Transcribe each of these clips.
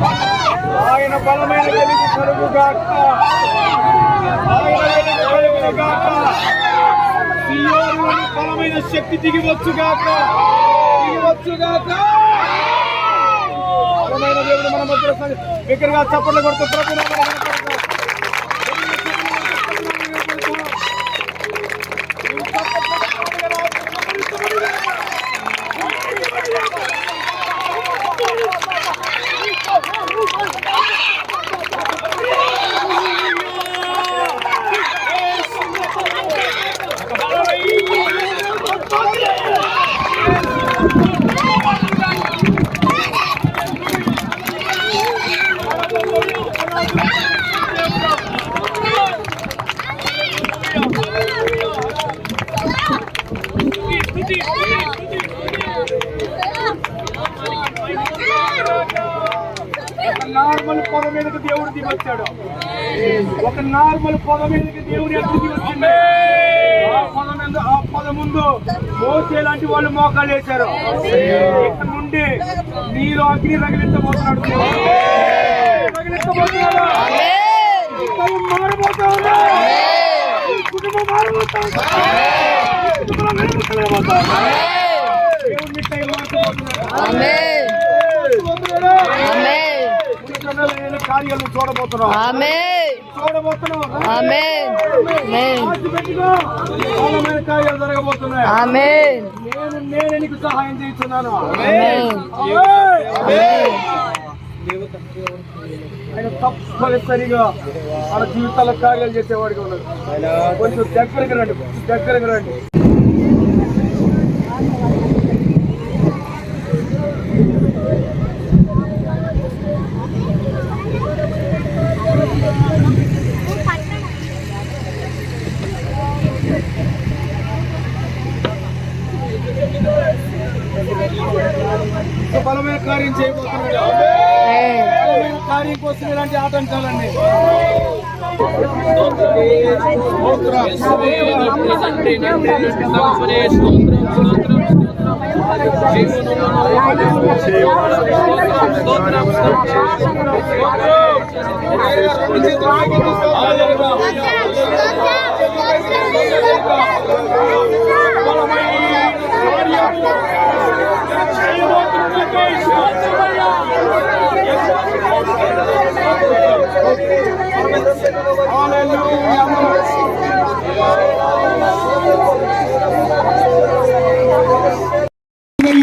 ఆయన బలమైన వెలుగు కలుగు గాక. ఆయన వెలుగు కలుగుగాక సియోనులోని బలమైన శక్తి దిగివచ్చుగాక దిగివచ్చుగాక బలమైన దేవుడు మన మధ్య విగ్రహంగా చప్పట్లు కొడుతూ ప్రభు నామమున కనపడతాం. ఒక నార్మల్ పొద మీదకి దేవుడు దిగొచ్చాడు ఒక నార్మల్ పొద మీదకి దేవుడు ఎక్కడ దిగొచ్చింది ఆ పొద మీద ఆ పొద ముందు మోసే లాంటి వాళ్ళు మోకాలు వేశారు. ఇక్కడ నుండి నీలో అగ్ని రగిలించబోతున్నాడు. మారబోతా కుటుంబం మారబోతా టైం. కార్యాలు చూడబోతున్నాం. చూడబోతున్నాం. బలమైన కార్యాలు జరగబోతున్నాయి. నేను నేనే నీకు సహాయం చేస్తున్నాను. ఆయన తప్పనిసరిగా మన జీవితాల కార్యాలు చేసేవాడిగా ఉన్నాడు. కొంచెం దగ్గరకు రండి. దగ్గరకు రండి. బలమైన కార్యం చేయబోతున్నాడు. బలమైన కార్యం కోసం ఇలాంటి ఆటంకాలన్నీ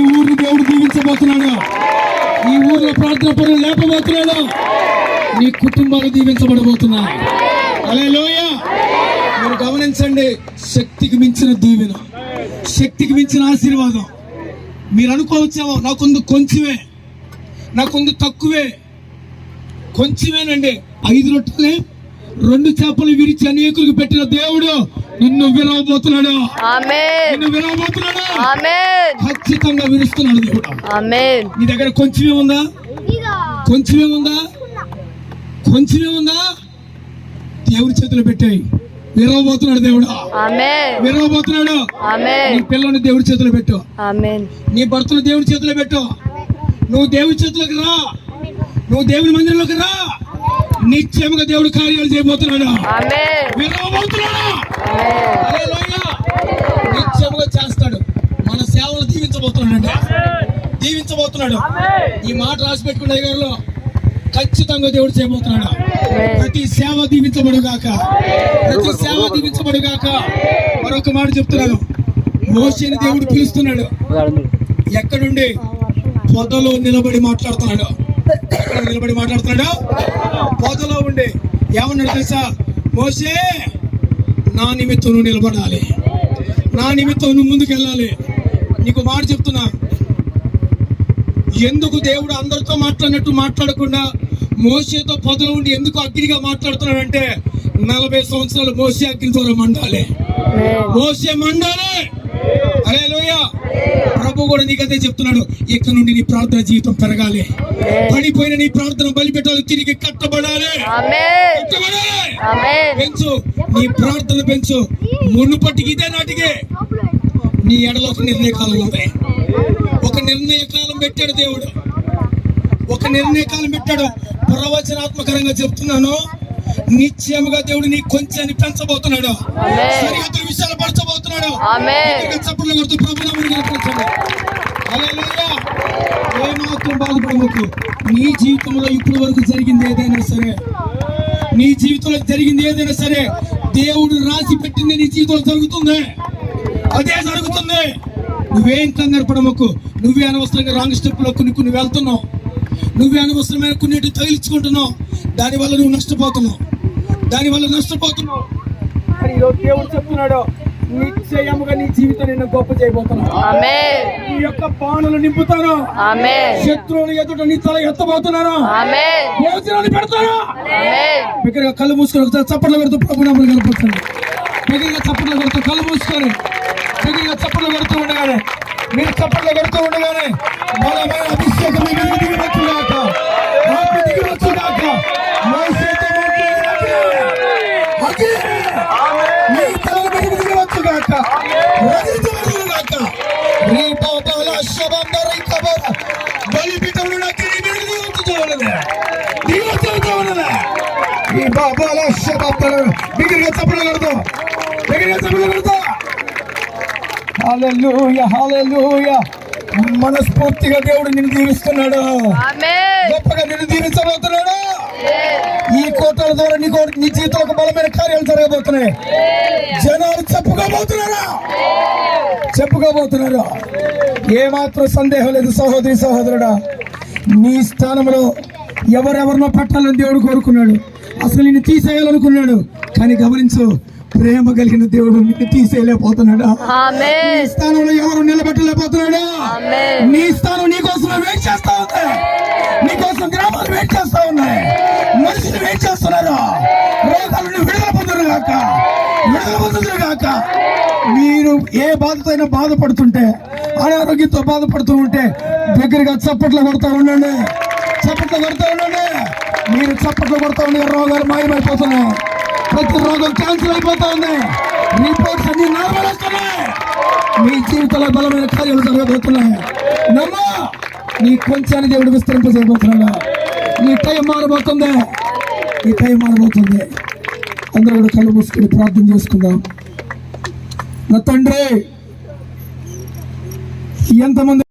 ఊరిని దేవుడు దీవించబోతున్నాడు ఈ ఊర్లో ప్రార్థన పనులు లేపబోతున్నాడు నీ కుటుంబాలు దీవించబడబోతున్నాయి. అలే లోయ మీరు గమనించండి శక్తికి మించిన దీవెన శక్తికి మించిన ఆశీర్వాదం. మీరు అనుకోవచ్చేమో నాకుంది కొంచెమే నాకుంది తక్కువే. కొంచెమేనండి ఐదు రొట్టెలే రెండు చేపలు విరిచి అనేకులకు పెట్టిన దేవుడు నిన్ను విరవబోతున్నాడు. నిన్ను విరవబోతున్నాడు. ఖచ్చితంగా విరుస్తున్నాడు దేవుడు. నీ దగ్గర కొంచెమే ఉందా? కొంచెమే ఉందా? కొంచెమే ఉందా దేవుడి చేతిలో పెట్టాయి. విరవబోతున్నాడు దేవుడు. విరవబోతున్నాడు నీ పిల్లని దేవుడి చేతిలో పెట్టు. నీ భర్తను దేవుడి చేతిలో పెట్టు. నువ్వు దేవుడి చేతిలోకి రా. నువ్వు దేవుడి మందిరంలోకి రా. నిత్యముగా దేవుడు కార్యాలు చేయబోతున్నాడు. విరవబోతున్నాడు. నిత్యముగా చేస్తాడు. మన సేవలు దీవించబోతున్నాడు. దీవించబోతున్నాడు ఈ మాట రాసి పెట్టుకునే గారిలో ఖచ్చితంగా దేవుడు చేయబోతున్నాడు. ప్రతి సేవ దీవించబడుగాక. ప్రతి సేవ దీవించబడుగాక. మరొక మాట చెప్తున్నాను. మోసేని దేవుడు పిలుస్తున్నాడు. ఎక్కడుండి? పొదలో నిలబడి మాట్లాడుతున్నాడు. ఎక్కడ నిలబడి మాట్లాడుతున్నాడు? పొదలో ఉండి. ఏమన్నాడు తెలుసా? మోసే నా నిమిత్తం నువ్వు నిలబడాలి. నా నిమిత్తం నువ్వు ముందుకు వెళ్ళాలి నీకు మాట చెప్తున్నా. ఎందుకు దేవుడు అందరితో మాట్లాడినట్టు మాట్లాడకుండా మోసేతో పొదలు ఉండి ఎందుకు అగ్నిగా మాట్లాడుతున్నాడంటే నలభై సంవత్సరాలు మోసే అగ్ని ద్వారా మండాలి. మోసే మండాలి. అరే లోయ ప్రభు కూడా నీకదే చెప్తున్నాడు. ఇక్కడ నుండి నీ ప్రార్థన జీవితం పెరగాలి. పడిపోయిన నీ ప్రార్థన బలిపెట్టాలి తిరిగి కట్టబడాలి. పెంచు. నీ ప్రార్థన పెంచు. మునుపటికి ఇదే నాటికే నీ ఎడలో ఒక నిర్ణయ కాలం ఉంది. ఒక నిర్ణయ కాలం పెట్టాడు దేవుడు. ఒక నిర్ణయకాలం పెట్టాడు. ప్రవచనాత్మకరంగా చెప్తున్నాను. నిశ్చయముగా దేవుడు నీ కొంచెం పెంచబోతున్నాడు. సరిహద్దులు విషయాలు పరచబోతున్నాడు. చప్పట్లు కొడుతూ ప్రభు నామమున కనపరచండి. హల్లెలూయా. ఏమాత్రం బాధపడవద్దు. నీ జీవితంలో ఇప్పటి వరకు జరిగింది ఏదైనా సరే. నీ జీవితంలో జరిగింది ఏదైనా సరే. దేవుడు రాసి పెట్టింది నీ జీవితంలో జరుగుతుంది. అదే జరుగుతుంది. నువ్వేం కంగారు పడమకు నువ్వే అనవసరంగా రాంగ్ స్టెప్లో కొన్ని కొన్ని వెళ్తున్నావు. నువ్వే అనవసరమైన కొన్నిటి తగిలించుకుంటున్నావు. దానివల్ల నువ్వు నష్టపోతున్నావు. దానివల్ల నష్టపోతున్నావు. ఈరోజు దేవుడు చెప్తున్నాడు నిశ్చయముగా నీ జీవితం నిన్ను గొప్ప చేయబోతున్నావు ఆమేన్. నీ యొక్క బాణులు నింపుతాను. ఆమేన్. శత్రువులు ఎదుట నీ తల ఎత్తబోతున్నాను. ఆమేన్. భోజనాలు పెడతాను. ఆమేన్. బిగ్గరగా కళ్ళు మూసుకొని ఒకసారి చప్పట్లు పెడుతూ ప్రభు నామమున కనపరచండి బిగ్గరగా చప్పట్లు పెడుతూ కళ్ళు మూసుకొని బిగ్గరగా చప్పట్లు పెడుతూ ఉండగానే మీరు చప్పట్లు పెడుతూ ఉండగానే బలమైన అభిషేకం బాబాల శబ్దాలు బిగిరిగా చప్పట్లు కొడతాం బిగిరిగా చప్పట్లు కొడతాం హల్లెలూయ హల్లెలూయ. మనస్ఫూర్తిగా దేవుడు నిన్ను దీవిస్తున్నాడు. ఆమేన్. గొప్పగా నిన్ను దీవించబోతున్నాడు. ఈ కోటల ద్వారా నీ కో- నీ జీవితంలో ఒక బలమైన కార్యాలు జరగబోతున్నాయి. జనాలు చెప్పుకోబోతున్నారా? చెప్పుకోబోతున్నారు? ఏమాత్రం సందేహం లేదు సహోదరి సహోదరుడా. నీ స్థానంలో ఎవరెవరినో పెట్టాలని దేవుడు కోరుకున్నాడు. అసలు నిన్ను తీసేయాలనుకున్నాడు. కానీ గమనించు ప్రేమ కలిగిన దేవుడు నిన్ను తీసేయలేకపోతున్నాడు? నీ స్థానంలో ఎవరు నిలబెట్టలేకపోతున్నాడు? నీ స్థానం నీ కోసం వెయిట్ చేస్తా ఉంది. నీ కోసం గ్రామాలు వెయిట్ చేస్తా ఉన్నాయి. మనుషులు వెయిట్ చేస్తున్నారు? రోగాలు విడుదల పొందురు కాక విడుదల పొందుతురు కాక మీరు ఏ బాధతో అయినా బాధపడుతుంటే అనారోగ్యంతో బాధపడుతూ ఉంటే దగ్గరగా చప్పట్లు కొడతా ఉండండి. చప్పట్లు కొడతా ఉండండి. మీరు చప్పట్లు కొడతా ఉండగా రోగాలు మాయమైపోతున్నాయి. ప్రతి రోగం క్యాన్సిల్ అయిపోతా ఉంది. రిపోర్ట్స్ అన్ని నార్మల్ వస్తున్నాయి. మీ జీవితంలో బలమైన కార్యాలు జరగబోతున్నాయి. నమ్మ నీ కొంచెం దేవుడు విస్తరింపజేయబోతున్నాడు. నీ టైం మారబోతుంది. ఈ టైం మారబోతుంది అందరూ కూడా కళ్ళు మూసుకుని ప్రార్థన చేసుకుందాం. నా తండ్రి ఎంతమంది